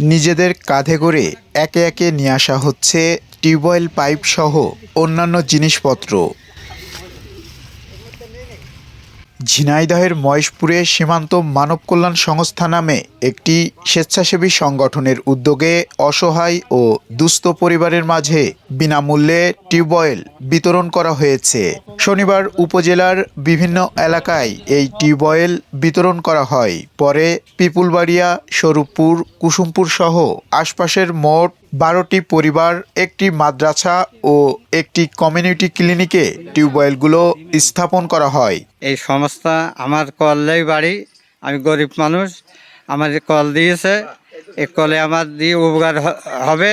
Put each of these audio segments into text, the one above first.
নিজেদের কাঁধে করে একে একে নিয়ে আসা হচ্ছে টিউবওয়েল পাইপ সহ অন্যান্য জিনিসপত্র। ঝিনাইদহের মহেশপুরে সীমান্ত মানব কল্যাণ সংস্থা নামে একটি স্বেচ্ছাসেবী সংগঠনের উদ্যোগে অসহায় ও দুস্থ পরিবারের মাঝে বিনামূল্যে টিউবওয়েল বিতরণ করা হয়েছে। শনিবার উপজেলার বিভিন্ন এলাকায় এই টিউবওয়েল বিতরণ করা হয়। পরে পিপুলবাড়িয়া স্বরূপপুর কুসুমপুর সহ আশপাশের মোট বারোটি পরিবার, একটি মাদ্রাসা ও একটি কমিউনিটি ক্লিনিকে টিউবওয়েলগুলো স্থাপন করা হয়। এই সংস্থা আমার কলেই বাড়ি, আমি গরিব মানুষ, আমার কল দিয়েছে, এ কলে আমার দিয়ে উপকার হবে।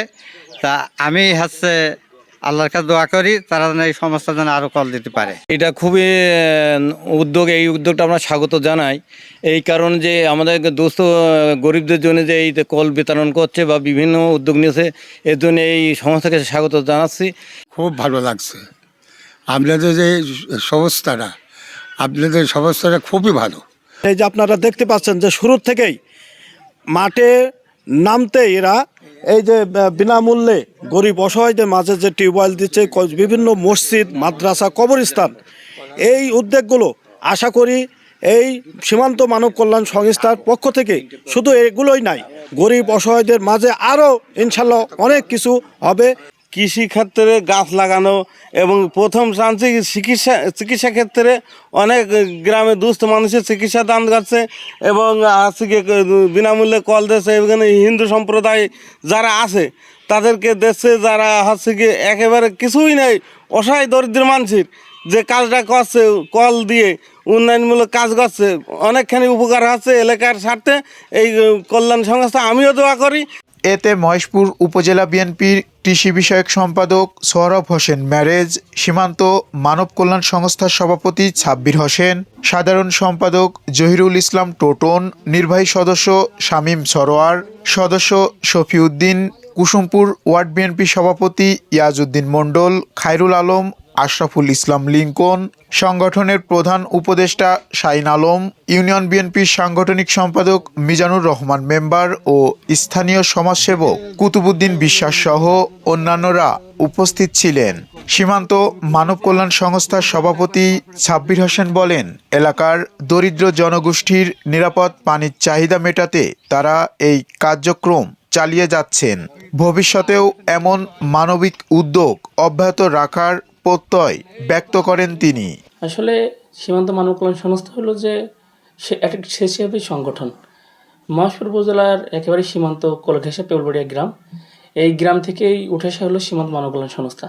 তা আমি হচ্ছে আল্লাহর কাছে দোয়া করি তারা যেন এই সমস্যা যেন আরও কল দিতে পারে। এটা খুবই উদ্যোগ এই উদ্যোগটা আমরা স্বাগত জানাই। এই কারণ যে আমাদের দোস্ত গরিবদের জন্য যে এই যে কল বিতরণ করছে বা বিভিন্ন উদ্যোগ নিয়েছে এর জন্য এই সংস্থাকে স্বাগত জানাচ্ছি। খুব ভালো লাগছে। আপনাদের যে সংস্থাটা আপনাদের সংস্থাটা খুবই ভালো। এই যে আপনারা দেখতে পাচ্ছেন যে শুরুর থেকেই মাঠে নামতে এরা এই যে বিনামূল্যে গরিব অসহায়দের মাঝে যে টিউবওয়েল দিচ্ছে বিভিন্ন মসজিদ, মাদ্রাসা, কবরস্থান, এই উদ্যোগগুলো আশা করি এই সীমান্ত মানব কল্যাণ সংস্থার পক্ষ থেকে শুধু এগুলোই নাই, গরিব অসহায়দের মাঝে আরও ইনশাল্লাহ অনেক কিছু হবে। কৃষি ক্ষেত্রে গাছ লাগানো এবং প্রথম চান্সে চিকিৎসা চিকিৎসা ক্ষেত্রে অনেক গ্রামে দুস্থ মানুষের চিকিৎসা দান করছে এবং আজকে বিনামূল্যে কল দিচ্ছে এখানে হিন্দু সম্প্রদায় যারা আছে, তাদেরকে দেখছে যারা হচ্ছে কি একেবারে কিছুই নেই, অসহায় দরিদ্র মানুষের যে কাজটা করছে, কল দিয়ে উন্নয়নমূলক কাজ করছে, অনেকখানি উপকার হচ্ছে এলাকার স্বার্থে এই কল্যাণ সংস্থা। আমিও দোয়া করি। এতে মহেশপুর উপজেলা বিএনপির কৃষি বিষয়ক সম্পাদক সৌরভ হোসেন ম্যারেজ, সীমান্ত মানব কল্যাণ সংস্থার সভাপতি ছাব্বির হোসেন, সাধারণ সম্পাদক জহিরুল ইসলাম টোটন, নির্বাহী সদস্য শামীম সরোয়ার, সদস্য শফিউদ্দিন, কুসুমপুর ওয়ার্ড বিএনপি সভাপতি ইয়াজউদ্দিন মণ্ডল, খায়রুল আলম আশরাফুল ইসলাম লিঙ্কন, সংগঠনের প্রধান উপদেষ্টা শাইন আলম, ইউনিয়ন বিএনপির সাংগঠনিক সম্পাদক মিজানুর রহমান মেম্বার ও স্থানীয় সমাজসেবক কুতুবুদ্দিন বিশ্বাস সহ অন্যান্যরা উপস্থিত ছিলেন। সীমান্ত মানব কল্যাণ সংস্থার সভাপতি ছাব্বির হোসেন বলেন, এলাকার দরিদ্র জনগোষ্ঠীর নিরাপদ পানির চাহিদা মেটাতে তারা এই কার্যক্রম চালিয়ে যাচ্ছেন। ভবিষ্যতেও এমন মানবিক উদ্যোগ অব্যাহত রাখার প্রত্যয় ব্যক্ত করেন তিনি। আসলে সীমান্ত মানব কল্যাণ সংস্থা হলো যে একটা স্বেচ্ছাসেবী সংগঠন। মহেশপুর উপজেলার একেবারে সীমান্ত কলঘেসা পেউলবাড়িয়া গ্রাম। এই গ্রাম থেকেই উঠে আসা হলো সীমান্ত মানব কল্যাণ সংস্থা।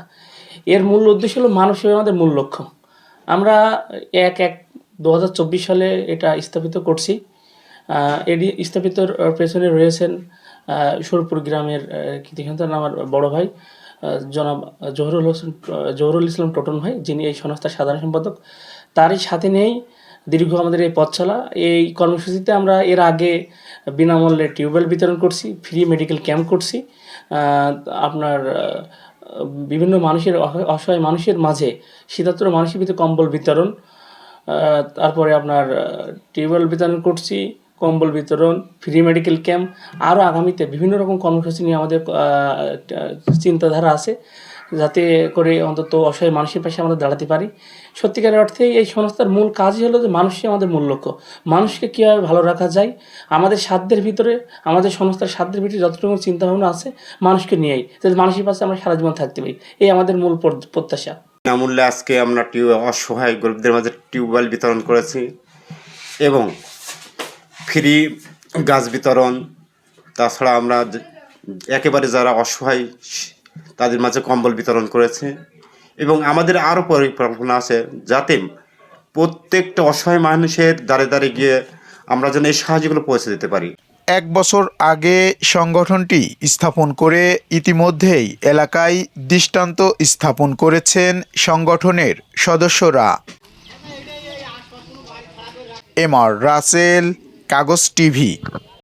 এর মূল উদ্দেশ্য হলো মানুষ সেবা আমাদের মূল লক্ষ্য। আমরা এক এক দু সালে এটা স্থাপিত করছি। এটি স্থাপিতর পেছনে রয়েছেন সুরপুর গ্রামের কৃতি আমার বড় ভাই। জনাব জহরুল হোসেন, জহরুল ইসলাম টোটন ভাই, যিনি এই সংস্থার সাধারণ সম্পাদক, তারই সাথে নেই দীর্ঘ আমাদের এই পথ চলা। এই কর্মসূচিতে আমরা এর আগে বিনামূল্যে টিউবওয়েল বিতরণ করছি, ফ্রি মেডিকেল ক্যাম্প করছি। আপনার বিভিন্ন মানুষের অসহায়- মানুষের মাঝে শীতাত্র মানুষের ভিতরে কম্বল বিতরণ তারপরে আপনার টিউবওয়েল বিতরণ করছি। কম্বল বিতরণ ফ্রি মেডিকেল ক্যাম্প আরও আগামীতে বিভিন্ন রকম কর্মসূচি নিয়ে আমাদের চিন্তাধারা আছে, যাতে করে অন্তত অসহায় মানুষের পাশে আমরা দাঁড়াতে পারি। সত্যিকারের অর্থে এই সংস্থার মূল কাজই হলো যে মানুষই আমাদের মূল লক্ষ্য। মানুষকে কীভাবে ভালো রাখা যায়, আমাদের সাধ্যের ভিতরে, আমাদের সংস্থার সাধ্যের ভিতরে যতটুকু চিন্তাভাবনা আছে, মানুষকে নিয়েই যাতে মানুষের পাশে আমরা সারা জীবন থাকতে পারি। এই আমাদের মূল প্রত্যাশা। বিনামূল্যে আজকে আমরা টিউ, অসহায় গরিবদের মাঝে টিউবওয়েল বিতরণ করেছি এবং ফ্রি গাছ বিতরণ, তাছাড়া আমরা একেবারে যারা অসহায়, তাদের মাঝে কম্বল বিতরণ করেছে। এবং আমাদের আরও পরিকল্পনা আছে যাতে প্রত্যেকটা অসহায় মানুষের দ্বারে দ্বারে গিয়ে আমরা যেন এই সাহায্যগুলো পৌঁছে দিতে পারি। এক বছর আগে সংগঠনটি স্থাপন করে ইতিমধ্যেই এলাকায় দৃষ্টান্ত স্থাপন করেছেন সংগঠনের সদস্যরা। এম আর রাসেল কাগজ টিভি